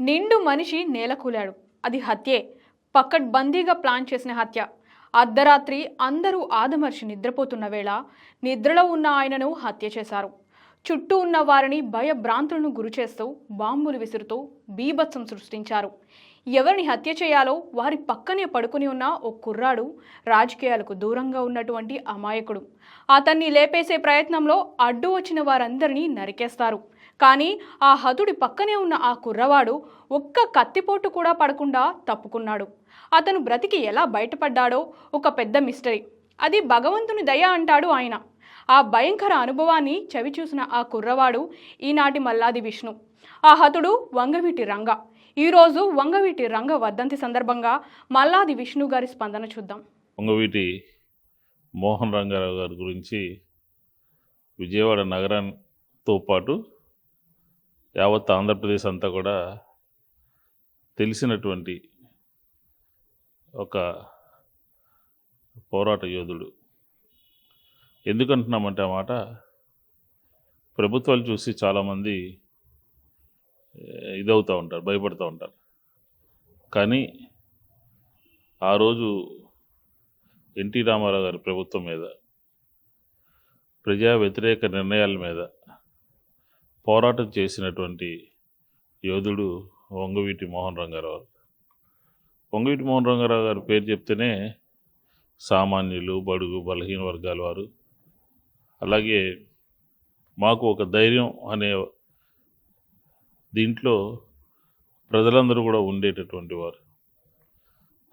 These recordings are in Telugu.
నిండు మనిషి నేలకూలాడు అది హత్యే. పక్కడ్బందీగా ప్లాన్ చేసిన హత్య. అర్ధరాత్రి అందరూ ఆదమర్చి నిద్రపోతున్న వేళ నిద్రలో ఉన్న ఆయనను హత్య చేశారు. చుట్టూ ఉన్న వారిని భయభ్రాంతులను గురిచేస్తూ బాంబులు విసురుతూ బీభత్సం సృష్టించారు. ఎవరిని హత్య చేయాలో వారి పక్కనే పడుకుని ఉన్న ఓ కుర్రాడు రాజకీయాలకు దూరంగా ఉన్నటువంటి అమాయకుడు. అతన్ని లేపేసే ప్రయత్నంలో అడ్డు వచ్చిన వారందరినీ నరికేస్తారు. కానీ ఆ హతుడి పక్కనే ఉన్న ఆ కుర్రవాడు ఒక్క కత్తిపోటు కూడా పడకుండా తప్పుకున్నాడు. అతను బ్రతికి ఎలా బయటపడ్డాడో ఒక పెద్ద మిస్టరీ. అది భగవంతుని దయ అంటాడు ఆయన. ఆ భయంకర అనుభవాన్ని చవిచూసిన ఆ కుర్రవాడు ఈనాటి మల్లాది విష్ణు. ఆ హతుడు వంగవీటి రంగ. ఈరోజు వంగవీటి రంగ వర్ధంతి సందర్భంగా మల్లాది విష్ణు గారి స్పందన చూద్దాం. వంగవీటి మోహన్ రంగారావు గారి గురించి విజయవాడ నగరంతో పాటు యావత్ ఆంధ్రప్రదేశ్ అంతా కూడా తెలిసినటువంటి ఒక పోరాట యోధుడు. ఎందుకంటున్నామంటే ఆ మాట? ప్రభుత్వాలు చూసి చాలామంది ఇదవుతూ ఉంటారు భయపడుతూ ఉంటారు. కానీ ఆ రోజు ఎన్టీ రామారావు గారి ప్రభుత్వం మీద ప్రజా వ్యతిరేక నిర్ణయాల మీద పోరాటం చేసినటువంటి యోధుడు వంగవీటి మోహన్ రంగారావు. వంగవీటి మోహన్ రంగారావు గారి పేరు చెప్తేనే సామాన్యులు బడుగు బలహీన వర్గాల వారు. అలాగే మాకు ఒక ధైర్యం అనే దీంట్లో ప్రజలందరూ కూడా ఉండేటటువంటి వారు.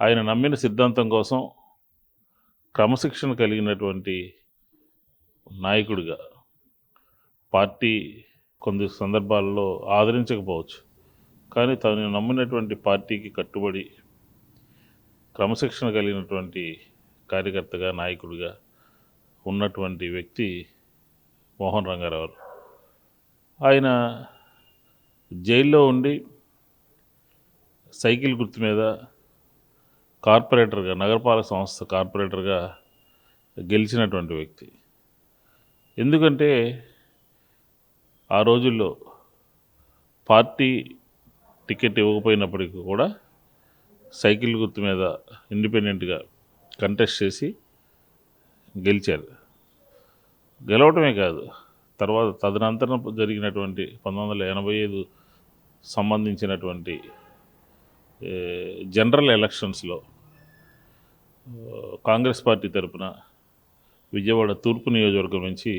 ఆయన నమ్మిన సిద్ధాంతం కోసం క్రమశిక్షణ కలిగినటువంటి నాయకుడిగా పార్టీ కొన్ని సందర్భాల్లో ఆదరించకపోవచ్చు. కానీ తను నమ్మినటువంటి పార్టీకి కట్టుబడి క్రమశిక్షణ కలిగినటువంటి కార్యకర్తగా నాయకుడిగా ఉన్నటువంటి వ్యక్తి మోహన్ రంగారావు. ఆయన జైల్లో ఉండి సైకిల్ గుర్తు మీద కార్పొరేటర్గా నగరపాలక సంస్థ కార్పొరేటర్గా గెలిచినటువంటి వ్యక్తి. ఎందుకంటే ఆ రోజుల్లో పార్టీ టికెట్ ఇవ్వకపోయినప్పటికీ కూడా సైకిల్ గుర్తు మీద ఇండిపెండెంట్గా కంటెస్ట్ చేసి గెలిచారు. గెలవటమే కాదు తర్వాత తదనంతరం జరిగినటువంటి పంతొమ్మిది వందల ఎనభై ఐదు సంబంధించినటువంటి జనరల్ ఎలక్షన్స్లో కాంగ్రెస్ పార్టీ తరపున విజయవాడ తూర్పు నియోజకవర్గం నుంచి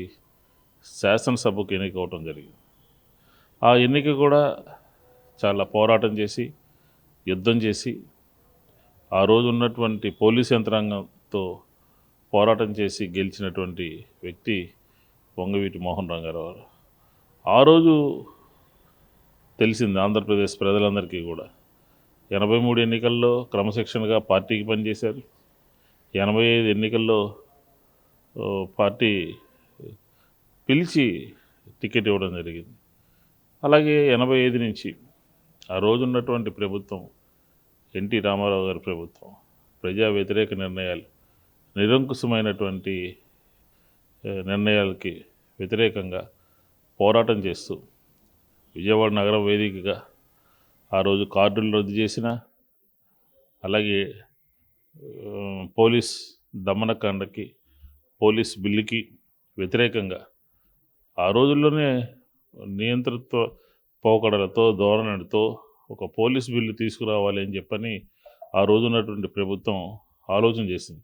శాసనసభకు ఎన్నిక ఎన్నికవటం జరిగింది. ఆ ఎన్నిక కూడా చాలా పోరాటం చేసి యుద్ధం చేసి ఆ రోజు ఉన్నటువంటి పోలీస్ యంత్రాంగంతో పోరాటం చేసి గెలిచినటువంటి వ్యక్తి పొంగవీటి మోహన్ రంగారావు. ఆ రోజు తెలిసింది ఆంధ్రప్రదేశ్ ప్రజలందరికీ కూడా. ఎనభై మూడు ఎన్నికల్లో క్రమశిక్షణగా పార్టీకి పనిచేశారు. ఎనభై ఐదు ఎన్నికల్లో పార్టీ పిలిచి టికెట్ ఇవ్వడం జరిగింది. అలాగే ఎనభై ఐదు నుంచి ఆ రోజు ఉన్నటువంటి ప్రభుత్వం ఎన్టీ రామారావు గారి ప్రభుత్వం ప్రజా వ్యతిరేక నిర్ణయాలు నిరంకుశమైనటువంటి నిర్ణయాలకి వ్యతిరేకంగా పోరాటం చేస్తూ విజయవాడ నగరం వేదికగా ఆ రోజు కార్డులు రద్దు చేసిన అలాగే పోలీస్ దమనకాండకి పోలీస్ బిల్లుకి వ్యతిరేకంగా ఆ రోజుల్లోనే నియంతృత్వ పోకడలతో ధోరణితో ఒక పోలీస్ బిల్లు తీసుకురావాలి అని చెప్పని ఆ రోజు ఉన్నటువంటి ప్రభుత్వం ఆలోచన చేసింది.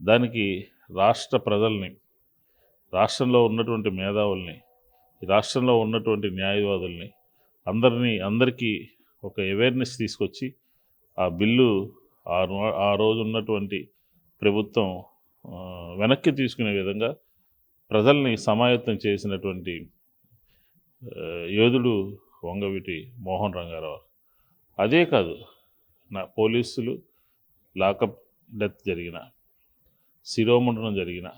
దానికి రాష్ట్ర ప్రజల్ని రాష్ట్రంలో ఉన్నటువంటి మేధావుల్ని రాష్ట్రంలో ఉన్నటువంటి న్యాయవాదుల్ని అందరినీ అందరికీ ఒక అవేర్నెస్ తీసుకొచ్చి ఆ బిల్లు ఆ ఆ రోజు ఉన్నటువంటి ప్రభుత్వం వెనక్కి తీసుకునే విధంగా ప్రజల్ని సమాయత్తం చేసినటువంటి యోధుడు వంగవీటి మోహన్ రంగారావు. అదే కాదు నా పోలీసులు లాకప్ డెత్ జరిగిన శిరోముండనం జరిగిన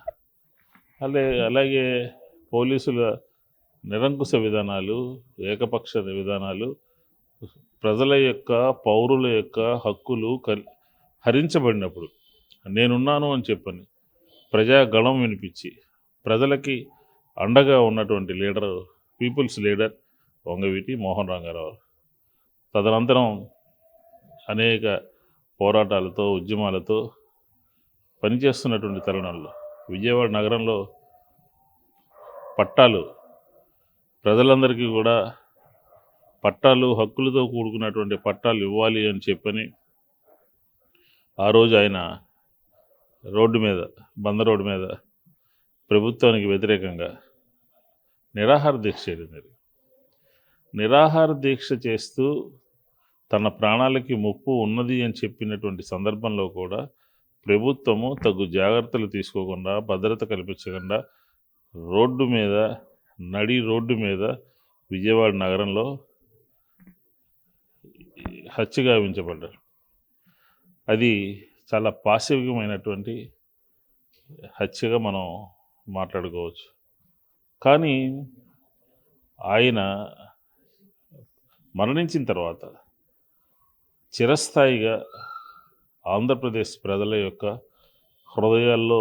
అలాగే అలాగే పోలీసుల నిరంకుశ విధానాలు ఏకపక్ష విధానాలు ప్రజల యొక్క పౌరుల యొక్క హక్కులు హరించబడినప్పుడు నేనున్నాను అని చెప్పని ప్రజాగళం వినిపించి ప్రజలకి అండగా ఉన్నటువంటి leader people's leader Vangaveeti Mohan Ranga Rao. తదనంతరం అనేక పోరాటాలతో ఉద్యమాలతో పనిచేస్తున్నటువంటి తరుణంలో విజయవాడ నగరంలో పట్టాలు ప్రజలందరికీ కూడా పట్టాలు హక్కులతో కూడుకున్నటువంటి పట్టాలు ఇవ్వాలి అని చెప్పని ఆ రోజు ఆయన రోడ్డు మీద బంద రోడ్డు మీద ప్రభుత్వానికి వ్యతిరేకంగా నిరాహార దీక్ష చేయడం జరిగింది. నిరాహార దీక్ష చేస్తూ తన ప్రాణాలకి ముప్పు ఉన్నది అని చెప్పినటువంటి సందర్భంలో కూడా ప్రభుత్వము తగు జాగ్రత్తలు తీసుకోకుండా భద్రత కల్పించకుండా రోడ్డు మీద నడి రోడ్డు మీద విజయవాడ నగరంలో హత్య గావించబడ్డారు. అది చాలా పాశవికమైనటువంటి హత్యగా మనం మాట్లాడుకోవచ్చు. కానీ ఆయన మరణించిన తర్వాత చిరస్థాయిగా ఆంధ్రప్రదేశ్ ప్రజల యొక్క హృదయాల్లో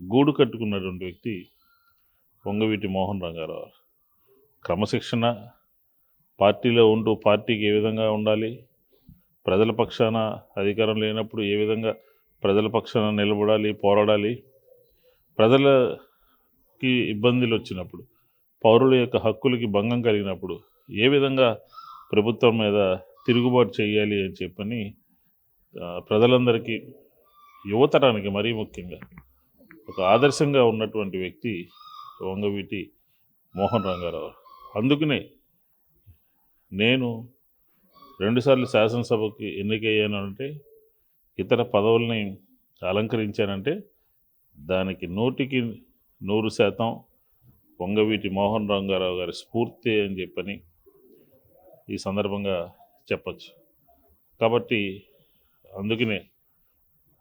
గూడు కట్టుకున్నటువంటి వ్యక్తి పొంగవీటి మోహన్ రంగారావు క్రమశిక్షణ పార్టీలో ఉంటూ పార్టీకి ఏ విధంగా ఉండాలి ప్రజల పక్షాన అధికారం లేనప్పుడు ఏ విధంగా ప్రజల పక్షాన నిలబడాలి పోరాడాలి ప్రజలకి ఇబ్బందులు వచ్చినప్పుడు పౌరుల యొక్క హక్కులకి భంగం కలిగినప్పుడు ఏ విధంగా ప్రభుత్వం మీద తిరుగుబాటు చేయాలి అని చెప్పని ప్రజలందరికీ యువతరానికి మరీ ముఖ్యంగా ఒక ఆదర్శంగా ఉన్నటువంటి వ్యక్తి వంగవీటి మోహన్ రంగారావు. అందుకనే నేను రెండుసార్లు శాసనసభకి ఎన్నికయ్యాను అంటే ఇతర పదవుల్ని అలంకరించానంటే దానికి నూటికి నూరు శాతం పొంగవీటి మోహన్ రంగారావు గారి స్ఫూర్తి అని చెప్పని ఈ సందర్భంగా చెప్పచ్చు. కాబట్టి అందుకనే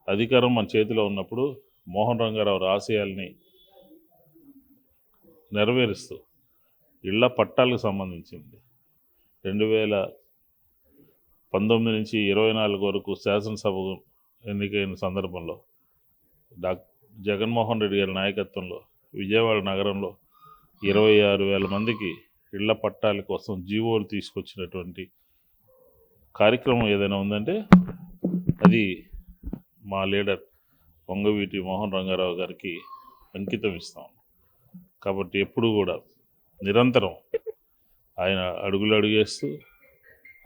అధికారం మన చేతిలో ఉన్నప్పుడు మోహన్ రంగారావు ఆశయాల్ని నెరవేరుస్తూ ఇళ్ళ పట్టాలకు సంబంధించింది. రెండు వేల పంతొమ్మిది నుంచి ఇరవై నాలుగు వరకు శాసనసభ ఎన్నికైన సందర్భంలో డాక్ జగన్మోహన్ రెడ్డి గారి నాయకత్వంలో విజయవాడ నగరంలో ఇరవై ఆరు వేల మందికి ఇళ్ళ పట్టాల కోసం జీవోలు తీసుకొచ్చినటువంటి కార్యక్రమం ఏదైనా ఉందంటే అది మా లీడర్ వంగవీటి మోహన్ రంగారావు గారికి అంకితం ఇస్తాం. కాబట్టి ఎప్పుడూ కూడా నిరంతరం ఆయన అడుగులు అడుగేస్తూ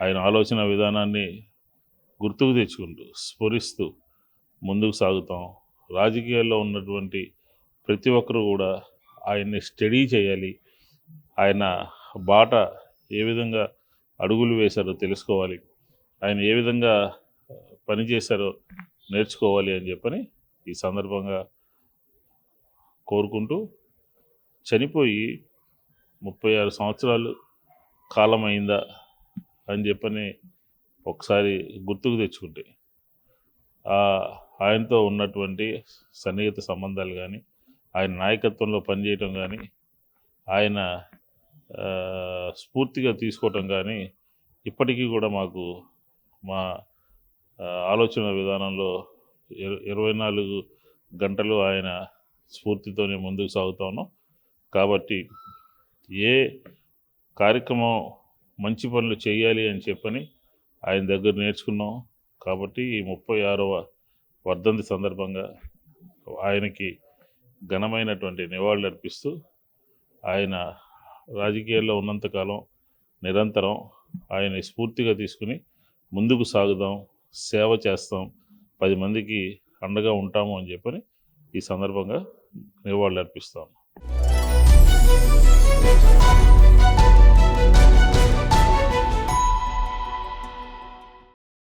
ఆయన ఆలోచన విధానాన్ని గుర్తుకు తెచ్చుకుంటూ స్ఫురిస్తూ ముందుకు సాగుతాం. రాజకీయాల్లో ఉన్నటువంటి ప్రతి ఒక్కరూ కూడా ఆయన్ని స్టడీ చేయాలి. ఆయన బాట ఏ విధంగా అడుగులు వేశారో తెలుసుకోవాలి. ఆయన ఏ విధంగా పనిచేశారో నేర్చుకోవాలి అని చెప్పని ఈ సందర్భంగా కోరుకుంటూ చనిపోయి ముప్పై ఆరు సంవత్సరాలు కాలమైందా అని చెప్పని ఒకసారి గుర్తుకు తెచ్చుకుంటే ఆయనతో ఉన్నటువంటి సన్నిహిత సంబంధాలు కానీ ఆయన నాయకత్వంలో పనిచేయటం కానీ ఆయన స్ఫూర్తిగా తీసుకోవటం కానీ ఇప్పటికీ కూడా మాకు మా ఆలోచన విధానంలో ఇరవై నాలుగు గంటలు ఆయన స్ఫూర్తితోనే ముందుకు సాగుతా ఉన్నాం. కాబట్టి ఏ కార్యక్రమం మంచి పనులు చేయాలి అని చెప్పని ఆయన దగ్గర నేర్చుకున్నాం. కాబట్టి ఈ ముప్పై ఆరవ వర్ధంతి సందర్భంగా ఆయనకి ఘనమైనటువంటి నివాళులు అర్పిస్తూ ఆయన రాజకీయాల్లో ఉన్నంతకాలం నిరంతరం ఆయన స్ఫూర్తిగా తీసుకుని ముందుకు సాగుదాం సేవ చేస్తాం పది మందికి అండగా ఉంటాము అని చెప్పని ఈ సందర్భంగా నివాళులు అర్పిస్తాం.